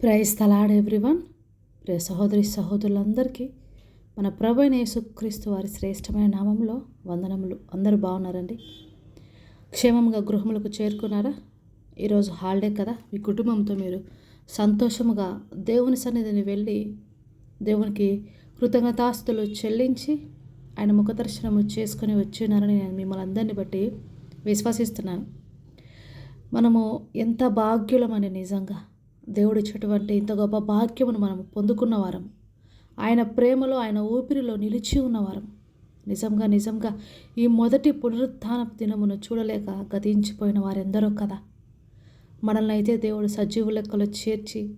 Praise తలాడ్ everyone. ప్రియ సహోదరి సహోదరులందరికీ మన ప్రభు యేసుక్రీస్తు వారి శ్రేష్టమైన నామంలో వందనములు. అందరూ బాగున్నారండి? క్షేమంగా గృహములకు చేరుకున్నారా? ఈరోజు హాలిడే కదా. మీ కుటుంబంతో మీరు సంతోషముగా దేవుని సన్నిధిని వెళ్ళి దేవునికి కృతజ్ఞతాస్తులు చెల్లించి ఆయన ముఖదర్శనము చేసుకొని వచ్చినారని నేను మిమ్మల్ని అందరిని బట్టి విశ్వసిస్తున్నాను. మనము ఎంత భాగ్యులమని నిజంగా. దేవుడు ఇచ్చేటువంటి ఇంత గొప్ప భాగ్యమును మనం పొందుకున్నవారం ఆయన ప్రేమలో ఆయన ఊపిరిలో నిలిచి ఉన్నవారం నిజంగా నిజంగా ఈ మొదటి పునరుత్థాన దినమును చూడలేక గతించిపోయిన వారెందరో కదా. మనల్ని అయితే దేవుడు సజీవు లెక్కలో చేర్చి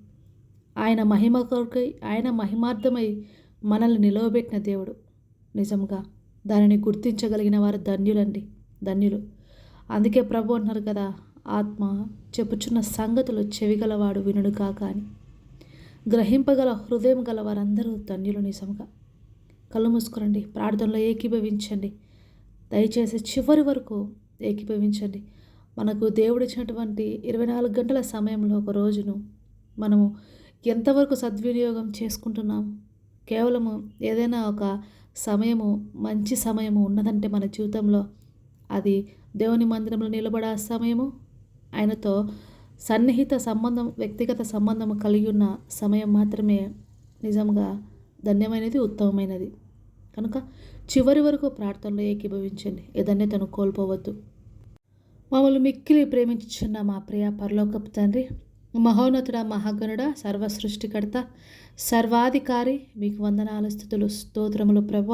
ఆయన మహిమ కొరకై ఆయన మహిమార్థమై మనల్ని నిలవబెట్టిన దేవుడు. నిజంగా దానిని గుర్తించగలిగిన వారు ధన్యులండి. ధన్యులు. అందుకే ప్రభు అంటున్నారు కదా ఆత్మ చెప్పుచున్న సంగతులు చెవిగలవాడు వినుడు కాక అని. గ్రహింపగల హృదయం గల వారందరూ ధన్యులు నిజంగా కళ్ళు మూసుకురండి ప్రార్థనలో ఏకీభవించండి. దయచేసి చివరి వరకు ఏకీభవించండి. మనకు దేవుడిచ్చినటువంటి ఇరవై నాలుగు గంటల సమయంలో ఒక రోజును మనము ఎంతవరకు సద్వినియోగం చేసుకుంటున్నాం? కేవలము ఏదైనా ఒక సమయము మంచి సమయము ఉన్నదంటే మన జీవితంలో అది దేవుని మందిరంలో నిలబడే సమయము? ఆయనతో సన్నిహిత సంబంధం వ్యక్తిగత సంబంధం కలిగి ఉన్న సమయం మాత్రమే నిజంగా ధన్యమైనది ఉత్తమమైనది. కనుక చివరి వరకు ప్రార్థనలో ఏకీభవించండి. ఏ కోల్పోవద్దు. మమ్మల్ని మిక్కిలి ప్రేమించుచున్న మా ప్రియ పరలోకపు తండ్రి మహోన్నతుడ మహాగణుడ సర్వ సృష్టికర్త సర్వాధికారి మీకు వందనాలు స్థుతులు స్తోత్రములు ప్రభ.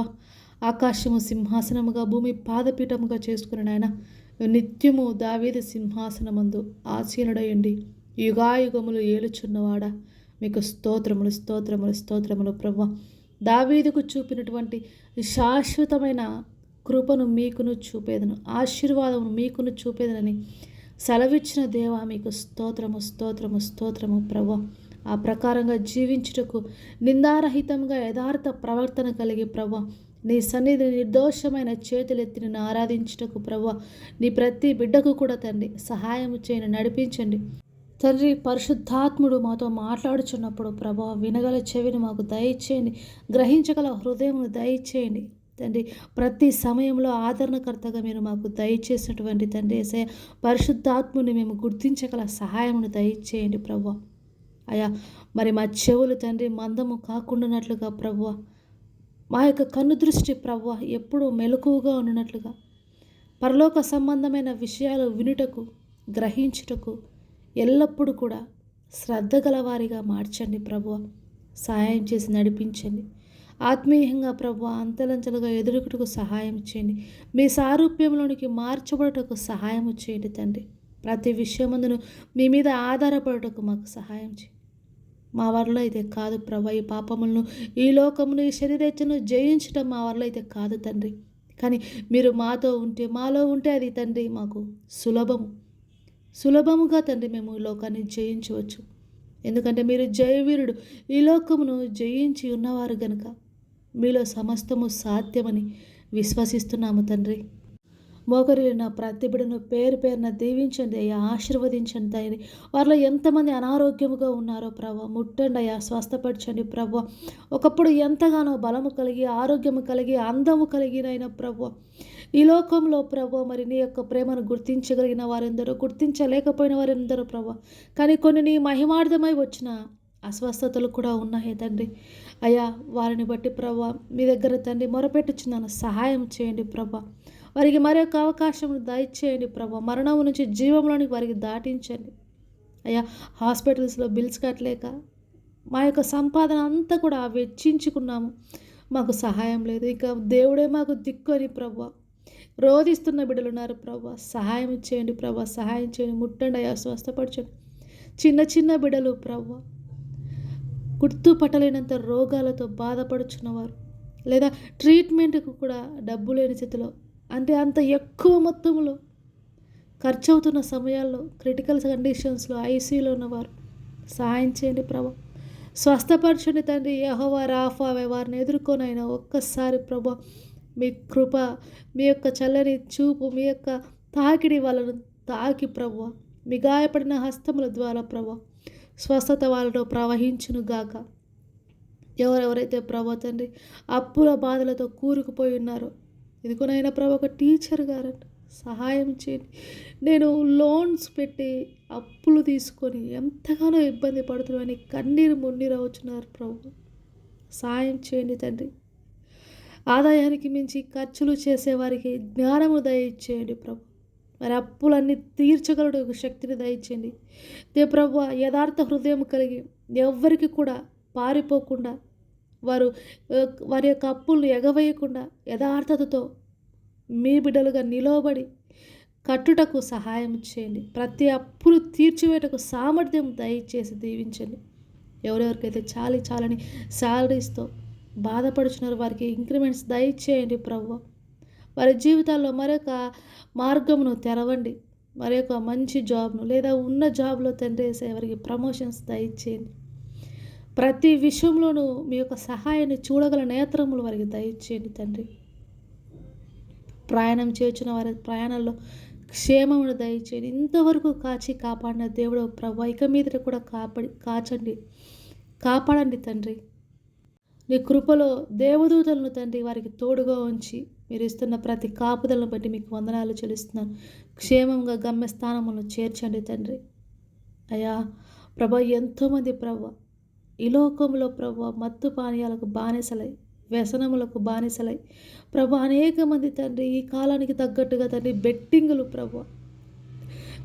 ఆకాశము సింహాసనముగా భూమి పాదపీఠముగా చేసుకుని ఆయన నిత్యము దావీద సింహాసనమందు ఆసీనుడయండి యుగాయుగములు ఏలుచున్నవాడా? మీకు స్తోత్రములు స్తోత్రములు స్తోత్రములు ప్రభు దావీదుకు చూపినటువంటి శాశ్వతమైన కృపను మీకును చూపేదను ఆశీర్వాదమును మీకును చూపేదనని సెలవిచ్చిన దేవా మీకు స్తోత్రము స్తోత్రము స్తోత్రము ప్రభు ఆ ప్రకారంగా జీవించుటకు నిందారహితంగా యథార్థ ప్రవర్తన కలిగి ప్రభు నీ సన్నిధి నిర్దోషమైన చేతులెత్తి నిన్ను ఆరాధించుటకు ప్రభు నీ ప్రతి బిడ్డకు కూడా తండ్రి సహాయం చేయని నడిపించండి. తండ్రి పరిశుద్ధాత్ముడు మాతో మాట్లాడుచున్నప్పుడు ప్రభా వినగల చెవిని మాకు దయచేయండి. గ్రహించగల హృదయమును దయచేయండి. తండ్రి ప్రతి సమయంలో ఆదరణకర్తగా మీరు మాకు దయచేసినటువంటి తండ్రి ఏసే పరిశుద్ధాత్ముని మేము గుర్తించగల సహాయమును దయచేయండి ప్రభు అయా మరి మా చెవులు తండ్రి మందము కాకుండానట్లుగా ప్రభు మా యొక్క కన్ను దృష్టి ప్రవ్వ ఎప్పుడూ మెలకువగా ఉన్నట్లుగా పరలోక సంబంధమైన విషయాలు వినుటకు గ్రహించుటకు ఎల్లప్పుడూ కూడా శ్రద్ధ గలవారిగా మార్చండి ప్రభు సహాయం చేసి నడిపించండి. ఆత్మీయంగా ప్రభు అంతలంచలుగా ఎదురుకుటకు సహాయం చేయండి. మీ సారూప్యంలోనికి మార్చబడటకు సహాయం చేయండి తండ్రి. ప్రతి విషయమందును మీ మీద ఆధారపడటకు మాకు సహాయం చేయండి. మా వరలో అయితే కాదు ప్రభా. ఈ పాపములను ఈ లోకమును ఈ శరీరేచ్ఛను జయించడం మా వరలో అయితే కాదు తండ్రి. కానీ మీరు మాతో ఉంటే మాలో ఉంటే అది తండ్రి మాకు సులభము. సులభముగా తండ్రి మేము ఈ లోకాన్ని జయించవచ్చు. ఎందుకంటే మీరు జయవీరుడు ఈ లోకమును జయించి ఉన్నవారు గనుక మీలో సమస్తము సాధ్యమని విశ్వసిస్తున్నాము తండ్రి. మోకరిలిన ప్రతి బిడను పేరు పేరున దీవించండి అయ్యా ఆశీర్వదించండి తండ్రి. వారిలో ఎంతమంది అనారోగ్యముగా ఉన్నారో ప్రభా ముట్టండి అయ్యా స్వస్థపరచండి ప్రభ. ఒకప్పుడు ఎంతగానో బలము కలిగి ఆరోగ్యము కలిగి అందము కలిగినైనా ప్రభ. ఈ లోకంలో ప్రభు మరి నీ యొక్క ప్రేమను గుర్తించగలిగిన వారెందరో గుర్తించలేకపోయిన వారెందరో ప్రభు. కానీ కొన్ని నీ మహిమార్థమై వచ్చిన అస్వస్థతలు కూడా ఉన్నాయి తండ్రి. అయ్యా వారిని బట్టి ప్రభా మీ దగ్గర తండ్రి మొరపెట్టుచున్నాను. సహాయం చేయండి ప్రభా. వారికి మరొక అవకాశం దయచేయండి ప్రభా. మరణం నుంచి జీవంలోనికి వారికి దాటించండి. అయ్యా హాస్పిటల్స్లో బిల్స్ కట్టలేక మా యొక్క సంపాదన అంతా కూడా వెచ్చించుకున్నాము. మాకు సహాయం లేదు. ఇంకా దేవుడే మాకు దిక్కుని ప్రభా. రోధిస్తున్న బిడ్డలు ఉన్నారు ప్రభా. సహాయం చేయండి ప్రభా. సహాయం చేయండి. ముట్టండి అయ్యా స్వస్థపరచండి. చిన్న చిన్న బిడ్డలు ప్రభా. గుర్తుపట్టలేనంత రోగాలతో బాధపడుచున్నవారు లేదా ట్రీట్మెంట్కు కూడా డబ్బు లేని స్థితిలో అంటే అంత ఎక్కువ మొత్తంలో ఖర్చు అవుతున్న సమయాల్లో క్రిటికల్ కండిషన్స్లో ఐసీలో ఉన్నవారు సహాయం చేయండి ప్రభా. స్వస్థపరచండి తండ్రి. యహోవా రాఫా వారిని ఎదుర్కొనైనా ఒక్కసారి ప్రభా మీ కృప మీ యొక్క చల్లని చూపు మీ యొక్క తాకిడి వాళ్ళను తాకి ప్రభా. మీ గాయపడిన హస్తముల ద్వారా ప్రభా స్వస్థత వాళ్ళలో ప్రవహించును గాక. ఎవరెవరైతే ప్రభా తండ్రి అప్పుల బాధలతో కూరుకుపోయి ఉన్నారో ఇదిగోనైనా ప్రభు ఒక టీచర్ గారంట. సహాయం చేయండి. నేను లోన్స్ పెట్టి అప్పులు తీసుకొని ఎంతగానో ఇబ్బంది పడుతున్నామని కన్నీరు మున్నీరు అవుతున్నారు ప్రభు. సహాయం చేయండి తండ్రి. ఆదాయానికి మించి ఖర్చులు చేసేవారికి జ్ఞానము దయచేయండి ప్రభు. మరి అప్పులన్నీ తీర్చగలడు శక్తిని దయచేయండి. దే ప్రభు యథార్థ హృదయం కలిగి ఎవ్వరికి కూడా పారిపోకుండా వారు వారి యొక్క అప్పులు ఎగవేయకుండా యథార్థతతో మీ బిడ్డలుగా నిలవబడి కట్టుటకు సహాయం చేయండి. ప్రతి అప్పులు తీర్చివేటకు సామర్థ్యం దయచేసి దీవించండి. ఎవరెవరికైతే చాలి చాలని శాలరీస్తో బాధపడుచున్నారు వారికి ఇంక్రిమెంట్స్ దయచేయండి ప్రభు. వారి జీవితాల్లో మరొక మార్గమును తెరవండి. మరొక మంచి జాబ్ను లేదా ఉన్న జాబ్లో తండ్రి వారికి ప్రమోషన్స్ దయచేయండి. ప్రతి విషయంలోనూ మీ యొక్క సహాయాన్ని చూడగల నేత్రములు వారికి దయచేయండి తండ్రి. ప్రయాణం చేర్చిన వారి ప్రయాణంలో క్షేమమును దయచేయండి. ఇంతవరకు కాచి కాపాడిన దేవుడు ప్రభు ఇక మీద కూడా కాపాడి కాచండి. కాపాడండి తండ్రి. నీ కృపలో దేవదూతలను తండ్రి వారికి తోడుగా ఉంచి మీరు ఇస్తున్న ప్రతి కాపుదలను బట్టి మీకు వందనాలు చెల్లిస్తున్నాను. క్షేమంగా గమ్యస్థానములను చేర్చండి తండ్రి. అయ్యా ప్రభ ఎంతోమంది ప్రభ ఈ లోకంలో ప్రభు మత్తు పానీయాలకు బానిసలై వ్యసనములకు బానిసలై. ప్రభు అనేక మంది తండ్రి ఈ కాలానికి తగ్గట్టుగా తండ్రి బెట్టింగులు ప్రభు.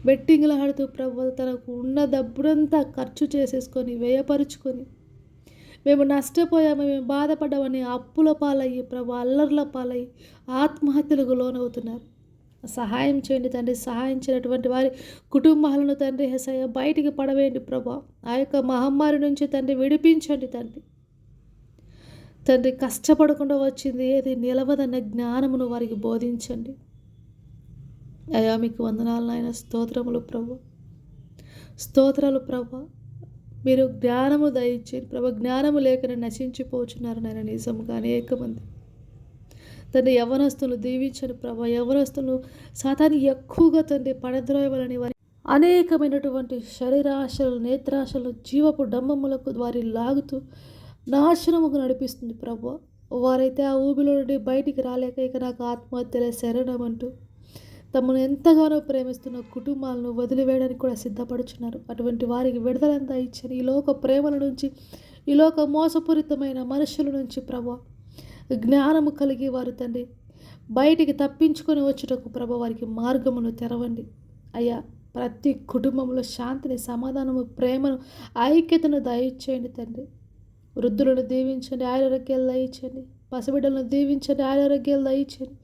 బెట్టింగులు ఆడుతూ ప్రభు తనకు ఉన్న డబ్బునంతా ఖర్చు చేసేసుకొని వ్యయపరుచుకొని. మేము నష్టపోయాము మేము బాధపడ్డామని అప్పుల పాలయ్యి ప్రభు అల్లర్ల పాలయ్యి ఆత్మహత్యలకు లోనవుతున్నారు. సహాయం చేయండి తండ్రి సహాయం చేయనటువంటి వారి కుటుంబాలను తండ్రి హెసయ్య బయటికి పడవేయండి ప్రభా. ఆ యొక్క మహమ్మారి నుంచి తండ్రి విడిపించండి తండ్రి. తండ్రి కష్టపడకుండా వచ్చింది ఏది నిలవదన్న జ్ఞానమును వారికి బోధించండి. అయా మీకు వందనాలు నాయన స్తోత్రములు ప్రభు. స్తోత్రాలు ప్రభ. మీరు జ్ఞానము దయచేయండి ప్రభ. జ్ఞానము లేకనే నశించిపోచున్నారు నాయన నిజంగా అనేక మంది తండ్రి యవనస్తులు దీవించను ప్రభా. యవనస్తులు సాతాన్ని ఎక్కువగా తండ్రి పడద్రోయవలని వారి అనేకమైనటువంటి శరీరాశలు నేత్రాశలు జీవపు డంబములకు వారి లాగుతూ నాశనముకు నడిపిస్తుంది ప్రభు. వారైతే ఆ ఊబిలో నుండి బయటికి రాలేక ఇక నాకు ఆత్మహత్యలే శరణం అంటూ తమను ఎంతగానో ప్రేమిస్తున్న కుటుంబాలను వదిలివేయడానికి కూడా సిద్ధపడుచున్నారు. అటువంటి వారికి విడుదలంతా ఇచ్చారు ఈ లోక ప్రేమల నుంచి ఈ లోక మోసపూరితమైన మనుషుల నుంచి ప్రభు జ్ఞానము కలిగి వారు తండ్రి. బయటికి తప్పించుకొని వచ్చుటకు ప్రభు వారికి మార్గమును తెరవండి. అయ్యా ప్రతి కుటుంబంలో శాంతిని సమాధానము ప్రేమను ఐక్యతను దయచేయండి తండ్రి. వృద్ధులను దీవించండి ఆరోగ్యాలు దయచండి పసిబిడ్డలను దీవించండి ఆరోగ్యాలు దయచండి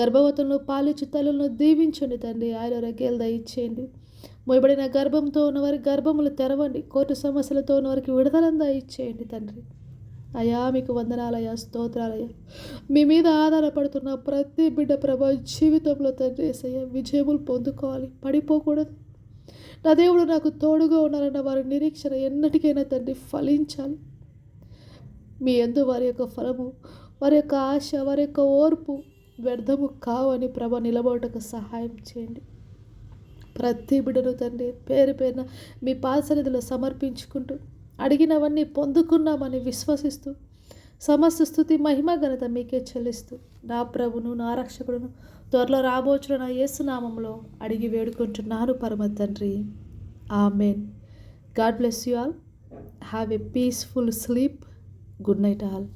గర్భవతులను పాలిచ్చి తల్లులను దీవించండి తండ్రి ఆరోగ్యాలు దయచేయండి. మొయబడిన గర్భంతో ఉన్నవారి గర్భములు తెరవండి. కోర్టు సమస్యలతో ఉన్నవారికి విడుదలను దయచేయండి తండ్రి. అయా మీకు వందనాలయ్యా స్తోత్రాలయ మీ మీద ఆధారపడుతున్న ప్రతి బిడ్డ ప్రభా జీవితంలో తండ్రి ఏసయ్య విజయములు పొందుకోవాలి. పడిపోకూడదు. నా దేవుడు నాకు తోడుగా ఉన్నారన్న వారి నిరీక్షణ ఎన్నటికైనా తండ్రి ఫలించాలి. మీ ఎందు వారి యొక్క ఫలము వారి యొక్క ఆశ వారి యొక్క ఓర్పు వ్యర్థము కావని ప్రభ నిలబడటకు సహాయం చేయండి. ప్రతి బిడ్డను తండ్రి పేరు పేరున మీ పాసరిధిలో సమర్పించుకుంటూ అడిగినవన్నీ పొందుకున్నామని విశ్వసిస్తూ సమస్త స్థుతి మహిమ ఘనత మీకే చెల్లిస్తూ నా ప్రభును నా రక్షకుడును త్వరలో రాబోచున నా యేసునామంలో అడిగి వేడుకుంటున్నాను పరమ తండ్రి. Amen. God bless you all. Have a peaceful sleep. Good night all.